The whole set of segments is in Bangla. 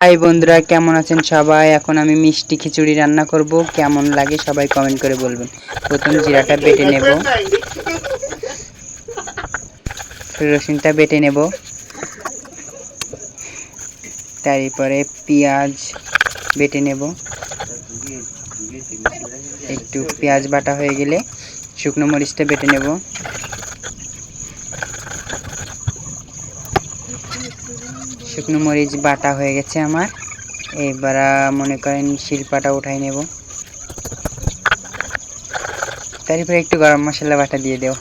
হাই বন্ধুরা, কেমন আছেন সবাই? এখন আমি মিষ্টি খিচুড়ি রান্না করব। কেমন লাগে সবাই কমেন্ট করে বলবেন। প্রথম জিরাটা বেটে নেব। রসুনটা বেটে নেব। তারপরে পেঁয়াজ বেটে নেব। একটু পেঁয়াজ বাটা হয়ে গেলে শুকনো মরিচটা বেটে নেব। শুকনো মরিচ বাটা হয়ে গেছে আমার। এবার মনে করেন শিল্পাটা উঠাই নেব। তারপরে একটু গরম মশলা বাটা দিয়ে দেও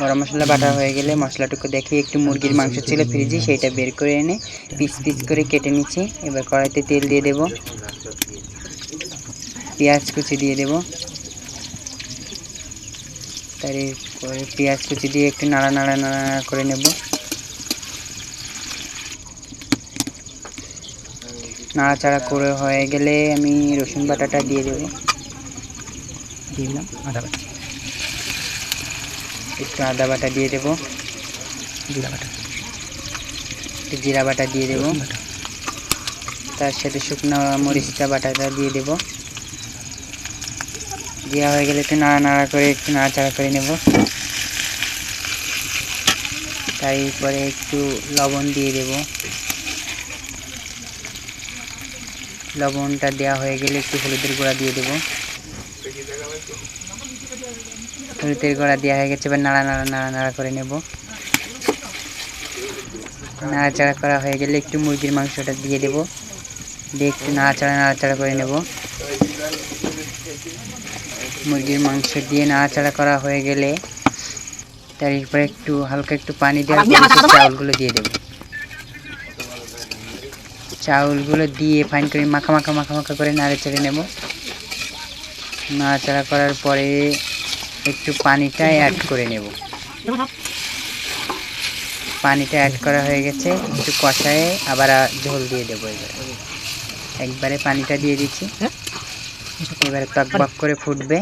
গরম মশলা বাটা হয়ে গেলে মশলাটুকু দেখি একটু মুরগির মাংস ছিল ফ্রিজে, সেইটা বের করে এনে পিস পিস করে কেটে নিচ্ছি। এবার কড়াইতে তেল দিয়ে দেব। পেঁয়াজ কুচি দিয়ে দেব। তারপরে পেঁয়াজ কুচি দিয়ে একটু নাড়া নাড়া নাড়া করে নেব। নাড়াচাড়া করে হয়ে গেলে আমি রসুন বাটাটা দিয়ে দেবো। দিলাম আদা বাটা। একটু আদা বাটা দিয়ে দেবো। জিরা বাটা। একটু জিরা বাটা দিয়ে দেবো। তার সাথে শুকনো মরিচটা বাটাটা দিয়ে দেবো। দেওয়া হয়ে গেলে একটু নাড়া নাড়া করে একটু নাড়াচাড়া করে নেব। তারপরে একটু লবণ দিয়ে দেব। লবণটা দেওয়া হয়ে গেলে একটু হলুদের গুঁড়া দিয়ে দেব। হলুদের গুঁড়া দেওয়া হয়ে গেছে, এবার নাড়া নাড়া নাড়া নাড়া করে নেব। নাড়াচাড়া করা হয়ে গেলে একটু মুরগির মাংসটা দিয়ে দেব। দিয়ে একটু নাড়াচাড়া নাড়াচাড়া করে নেব। মুরগির মাংস দিয়ে নাড়াচাড়া করা হয়ে গেলে তারপরে একটু হালকা একটু পানি দেওয়ার পরে চাউলগুলো দিয়ে দেবো। চাউলগুলো দিয়ে ফাইন করে মাখা মাখা মাখা মাখা করে নাড়ে চেড়ে নেব। নাড়াচাড়া করার পরে একটু পানিটা অ্যাড করে নেব। পানিটা অ্যাড করা হয়ে গেছে একটু কষায় আবার ঝোল দিয়ে দেবো এবারে। একবারে পানিটা দিয়ে দিচ্ছি। এবারে টকবক করে ফুটবে।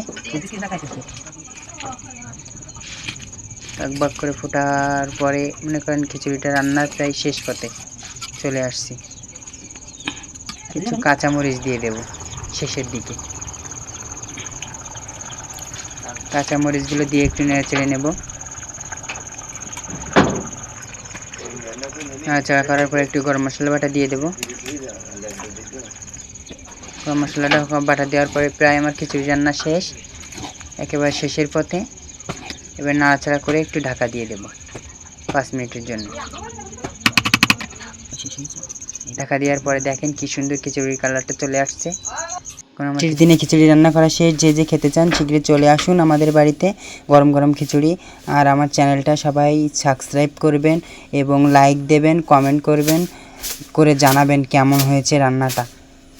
টকবক করে ফোটার পরে মনে করেন খিচুড়িটা রান্না প্রায় শেষ পথে চলে আসছি। কিছু কাঁচামরিচ দিয়ে দেব শেষের দিকে। কাঁচামরিচগুলো দিয়ে একটু নেড়ে চেড়ে নেব। নাড়াচাড়া করার পরে একটু গরম মশলা বাটা দিয়ে দেবো। গরম মশলাটা বাটা দেওয়ার পরে প্রায় আমার খিচুড়ি রান্না শেষ, একেবারে শেষের পথে। এবার নাড়াচাড়া করে একটু ঢাকা দিয়ে দেব পাঁচ মিনিটের জন্য। ঢাকা দেওয়ার পরে দেখেন কি সুন্দর খিচুড়ির কালারটা চলে আসছে। শেষ দিনে খিচুড়ি রান্না করা শেষ, যে যে খেতে চান শীঘ্রই চলে আসুন আমাদের বাড়িতে গরম গরম খিচুড়ি। আর আমার চ্যানেলটা সবাই সাবস্ক্রাইব করবেন এবং লাইক দেবেন, কমেন্ট করবেন, করে জানাবেন কেমন হয়েছে রান্নাটা।